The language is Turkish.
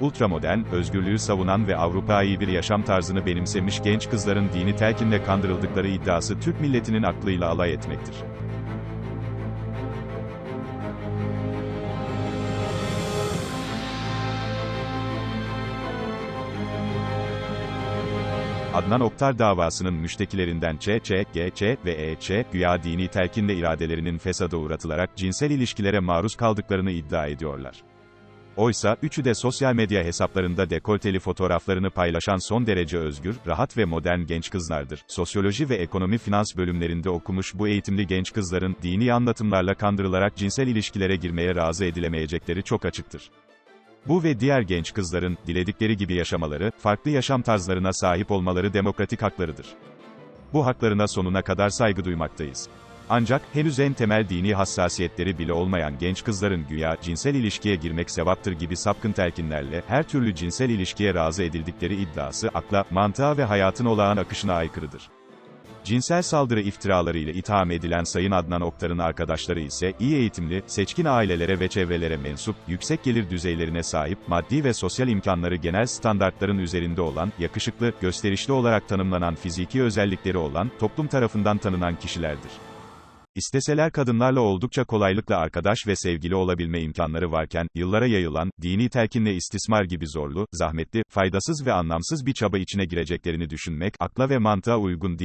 Ultramodern, özgürlüğü savunan ve Avrupa'yı bir yaşam tarzını benimsemiş genç kızların dini telkinle kandırıldıkları iddiası Türk milletinin aklıyla alay etmektir. Adnan Oktar davasının müştekilerinden Ç, Ç, G, Ç ve E, Ç, güya dini telkinle iradelerinin fesada uğratılarak cinsel ilişkilere maruz kaldıklarını iddia ediyorlar. Oysa, üçü de sosyal medya hesaplarında dekolteli fotoğraflarını paylaşan son derece özgür, rahat ve modern genç kızlardır. Sosyoloji ve ekonomi finans bölümlerinde okumuş bu eğitimli genç kızların, dini anlatımlarla kandırılarak cinsel ilişkilere girmeye razı edilemeyecekleri çok açıktır. Bu ve diğer genç kızların, diledikleri gibi yaşamaları, farklı yaşam tarzlarına sahip olmaları demokratik haklarıdır. Bu haklarına sonuna kadar saygı duymaktayız. Ancak, henüz en temel dini hassasiyetleri bile olmayan genç kızların güya, cinsel ilişkiye girmek sevaptır gibi sapkın telkinlerle, her türlü cinsel ilişkiye razı edildikleri iddiası, akla, mantığa ve hayatın olağan akışına aykırıdır. Cinsel saldırı iftiralarıyla itham edilen Sayın Adnan Oktar'ın arkadaşları ise, iyi eğitimli, seçkin ailelere ve çevrelere mensup, yüksek gelir düzeylerine sahip, maddi ve sosyal imkanları genel standartların üzerinde olan, yakışıklı, gösterişli olarak tanımlanan fiziki özellikleri olan, toplum tarafından tanınan kişilerdir. İsteseler kadınlarla oldukça kolaylıkla arkadaş ve sevgili olabilme imkanları varken, yıllara yayılan, dini telkinle istismar gibi zorlu, zahmetli, faydasız ve anlamsız bir çaba içine gireceklerini düşünmek, akla ve mantığa uygun değil.